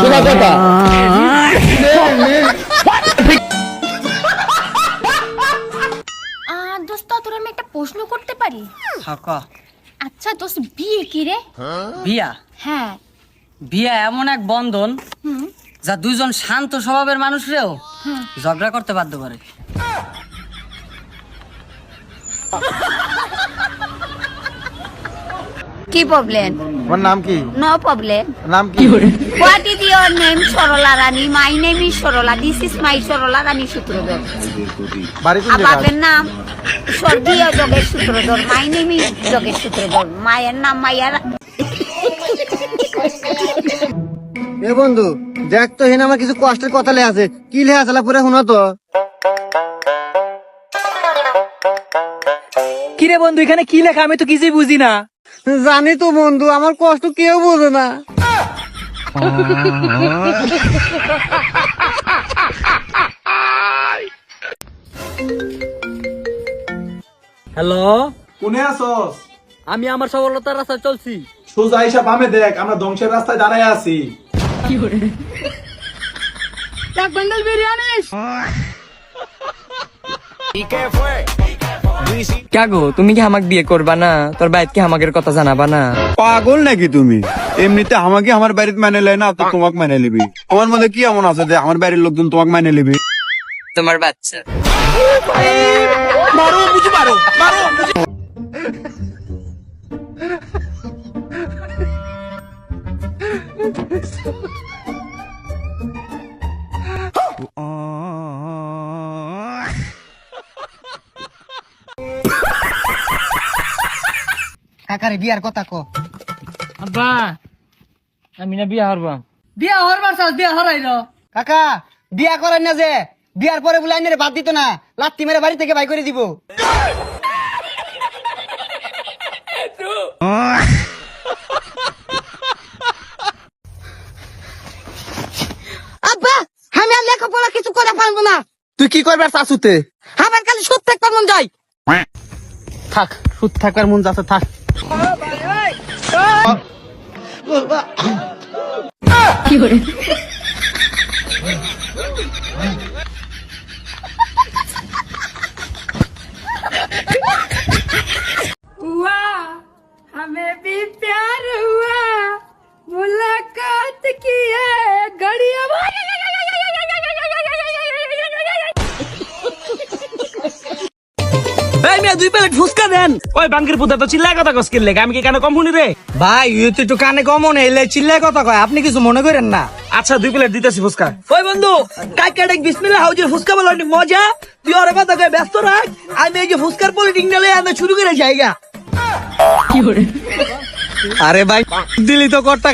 শোনা কথা আহ, দোস্ত তোর আমি একটা প্রশ্ন করতে পারি? আচ্ছা দোস্ত বিয়ে কি রে? বিয়া? হ্যাঁ। বিয়া এমন এক বন্ধন যা দুইজন শান্ত স্বভাবের মানুষরেও ঝগড়া করতে বাধ্য করে। কি প্রবলেম তোমার নাম কি? নো প্রবলেম নাম কি? What is your name Sarala Rani my name is Sarala this is my Sarala Rani Sutradhar বাড়ি কোন জায়গায়? বাপের নাম স্বর্গীয় Jogesh Sutradhar. My name is Jogesh Sutradhar. মায়ের নাম মাইয়ার এ বন্ধু দেখ তো হেন আমার কিছু কষ্টের কথা লে আছে। কি লে আছে পুরো শুনো তো। কিরে বন্ধু এখানে কি লেখা? আমি তো কিছুই বুঝি না। জানি তো বন্ধু আমার কষ্ট কেউ বোঝে না। হ্যালো কোনে আসস আমি আমার সফলতার রাস্তায় চলছি। সোজা হিসাব বামে দেখ আমরা ধ্বংসের রাস্তায় দাঁড়ায় আছি। কাগো তুমি কি আমাকে বিয়ে করবা না? তোর বাইক কি আমাদের কথা জানাবা না? পাগল নাকি তুমি? এমনিতে আমাকে আমার বাড়িতে মানে লেয় না তো তোমাকে মানে নিবি। আমার মধ্যে কি এমন আছে যে আমার বাড়ির লোকজন তোমাকে মানে নিবি? তোমার বাচ্চা। কাকারে বিয়ার কথা কো আব্বা আমি না বিয়ে হারবা। বিয়া হরবার চাস বিয়া হরাইল। কাকা বিয়া করেন না যে বিয়ার পরে বলে আইনের বাদ দিত না লাত্তি মেরে বাড়ি থেকে বাই করে দিব। আব্বা আমি আর লেখাপড়া কিছু করে পারব না। তুই কি করবে শাশুতে? আমার খালি সুদ থাকতে মন যায়। থাক সুদ থাকবার মন যাচ্ছে থাক। हमें দেন ওই বাঙ্গির পুতা তো চিল্লায় কথা কস কিনলে আমি কি কেন কম শুনি রে? ভাই ইয়ে তো একটু কানে কমন এলে চিল্লায় কথা কয় আপনি কিছু মনে করেন না। আচ্ছা দুই প্লেট দিতেছি ফুচকা। ওই বন্ধু কাইকা ডেক বিসমিল্লাহ হাউজের ফুচকা বলো মজা। তুই ওর কথা কয় ব্যস্ত রাখ। আমি এই যে ফুসকার পলিটিক নালে আমি শুরু করে যাইগা আরে ভাই দিলি তো কর্তা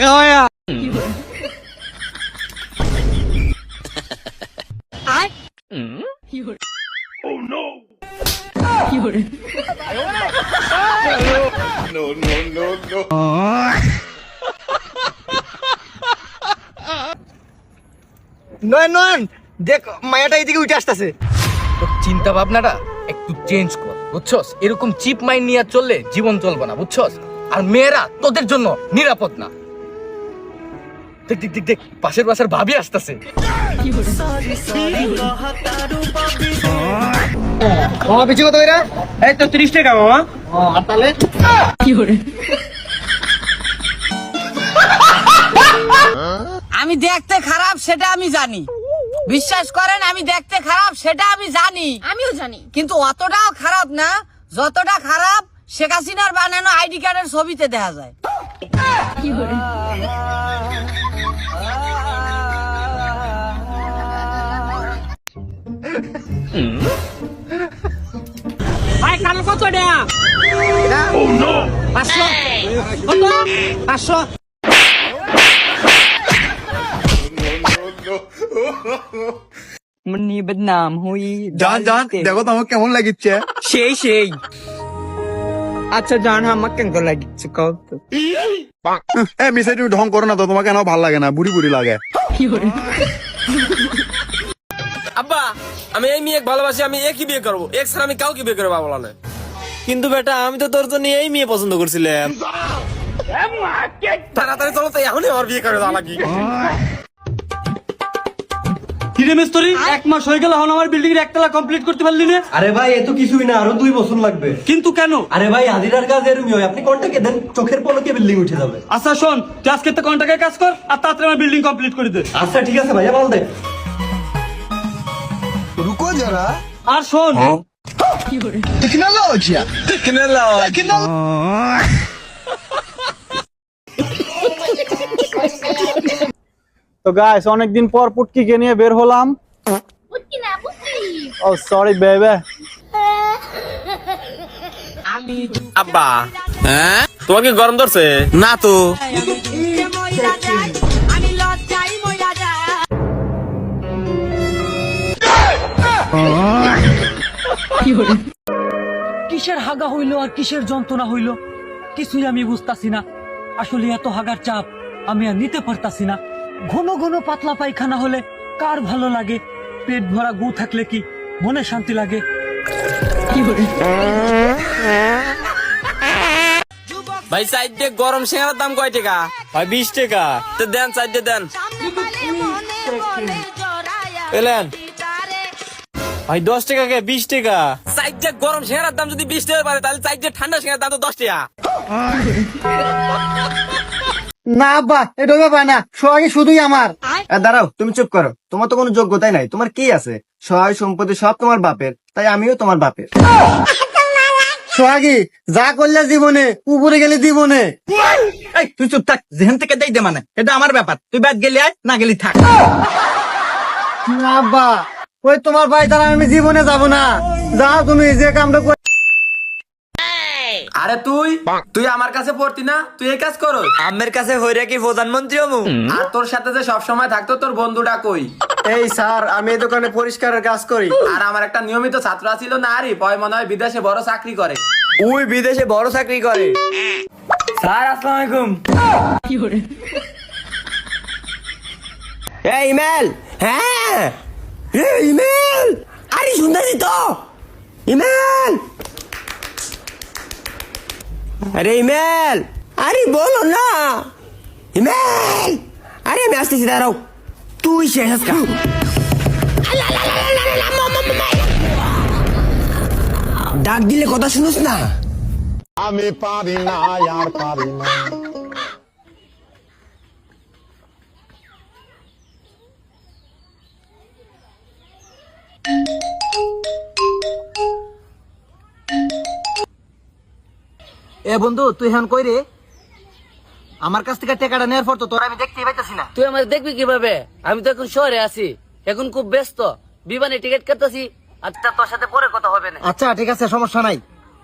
খাওয়ায়া নয় নয় দেখ মায়াটা এইদিকে উঠে আসতেছে। চিন্তা ভাবনাটা একটু চেঞ্জ কর বুঝছস? এরকম চিপ মাইন্ড নিয়ে চললে জীবন চলবে না বুঝছস? আর মেয়েরা তোদের জন্য নিরাপদ না। দেখ দেখ দেখ দেখ পাশের পাশের ভাবি আসতেছে। মামা পিছু কত কইরা এই তো তিরিশ টাকা মামা। আর তাহলে? আমি দেখতে খারাপ সেটা আমি জানি। বিশ্বাস করেন আমি দেখতে খারাপ সেটা আমি জানি। আমিও জানি। কিন্তু অতটাও খারাপ না যতটা খারাপ শেখ হাসিনার বানানো আইডি কার্ডের ছবিতে দেখা যায়। ভাই কাল কত টাকা পাঁচশো। কত পাঁচশো। মনি বদনাম হুই জান জান দেখো তো আমাকে কেমন লাগিচ্ছে। সেই সেই। আচ্ছা জান আমাকে কেমন লাগিচ্ছে? কও তো। এ মিসাই তুমি ঢং করো না তো তোমাকে কেন ভালো লাগে না? বুড়ি বুড়ি লাগে। আব্বা আমি এই মেয়ে ভালোবাসি আমি একই বিয়ে করব? এক ছাড়া আমি কাউকে বিয়ে করে পাবো না কিন্তু বেটা আমি তো তোর জন্য এই মেয়ে পছন্দ করছিলাম। তাড়াতাড়ি চলো তো এখনই আমার বিয়ে করে দেওয়া লাগি কিরে মিস্ত্রি এক মাস হয়ে গেল এখন আমার বিল্ডিং এর একতলা কমপ্লিট করতে পারলি না? আরে ভাই এ কিছুই না আরও দুই বছর লাগবে। কিন্তু কেন? আরে ভাই হাজিরার কাজ এরমই হয় আপনি কন্টাকে দেন চোখের পলকে বিল্ডিং উঠে যাবে। আচ্ছা শোন তুই আজকে তো কন্টাকে কাজ কর আর তাড়াতাড়ি আমার বিল্ডিং কমপ্লিট করে দে। আচ্ছা ঠিক আছে ভাইয়া বল দে। আর শোন তো গাইস অনেকদিন পর পুটকিকে নিয়ে বের হলাম। বুঝছি না বুঝছি ও সরি বেবে আব্বা। হ্যাঁ? তোমার কি গরম ধরছে? না তো। কিসের হাগা হইল আর কিসের যন্ত্রণা হইল? কিছুই আমি বুঝতাছি না। আসলে এত হাগার চাপ আমি আর নিতে পারতাছি না। ঘন ঘন পাতলা পায়খানা হলে কার ভালো লাগে? পেট ভরা গু থাকলে কি মনে শান্তি লাগে? ভাই সাইডে গরম সিঙ্গারার দাম কয় টাকা? ভাই বিশ টাকা। তো দেন সাইডে দেন। পেলেন ভাই দশ টাকা কে বিশ টাকা? সাইডে গরম সিঙ্গারার দাম যদি বিশ টাকা পারে তাহলে সাইডে ঠান্ডা সিঙ্গারার দাম তো দশ টাকা। না আব্বা এটা ব্যাপার না। সোহাগী শুধুই আমার। দাঁড়াও তুমি চুপ করো। তোমার তো কোনো যোগ্যতাই নাই। তোমার কি আছে? সহায় সম্পত্তি সব তোমার বাপের। তাই আমিও তোমার বাপের। সোহাগী যা করলে জীবনে উপরে গেলে জীবনে। এই তুই চুপ থাক। যেখান থেকে দেই দে মানে এটা আমার ব্যাপার। তুই বাদ গেলি আয় না গেলি থাক। না আব্বা। ওই তোমার বাড়ি দ্বারা আমি জীবনে যাব না। যাও তুমি যে কামটা করে। আরে তুই? তুই আমার কাছে পড়তি না? তুই এই কাজ করো আমের কাছে হইরা কি প্রধানমন্ত্রী হমু? আর তোর সাথে যে সব সময় থাকতো তোর বন্ধুটা কই? এই স্যার আমি এই দোকানে পরিষ্কারের কাজ করি। আর আমার একটা নিয়মিত ছাত্র ছিল না আরে পয় মনে হয় বিদেশে বড় চাকরি করে। ওই বিদেশে বড় চাকরি করে। স্যার আসসালামু আলাইকুম। এই ইমেল! হ্যাঁ! এই ইমেল! আরে, শুনতেছি তো! ইমেল! আরে ইমেল! আরে, বলো না! ইমেল! আরে, আমি আসতেছি, দাঁড়াও। তুই শেষ আজকা। ডাক দিলে কথা শুনুস না। এ বন্ধু তুই এখন কই রে? আমার কাছ থেকে টাকাটা নেওয়ার পর তো তোর আমি দেখতেই পাইতেছি না। তুই আমার দেখবি কীভাবে? আমি তো এখন শহরে আছি এখন খুব ব্যস্ত। বিমানে টিকিট কাটতেছি আচ্ছা তোর সাথে পরে কথা হবে না। আচ্ছা ঠিক আছে সমস্যা নাই।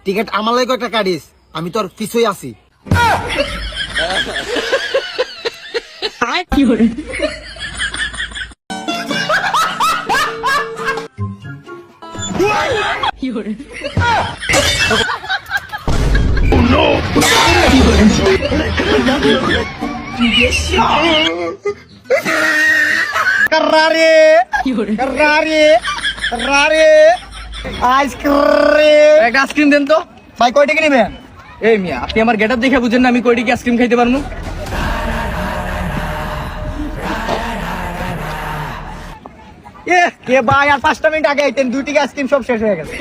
টিকিট আমার লাগে একটা কাটিস আমি তোর পিছুই আছি। Karare, karare, karare, ice cream একটা আইসক্রিম দেন তো। ভাই কয় টাকা নেবেন এই মিয়া আপনি আমার গেটআপ দেখে বুঝেন না আমি কয়টি আইসক্রিম খাইতে পারব। এ কে ভাই আর পাঁচটা মিনিট আগে আইতেন দুই টাকা আইসক্রিম সব শেষ হয়ে গেছে।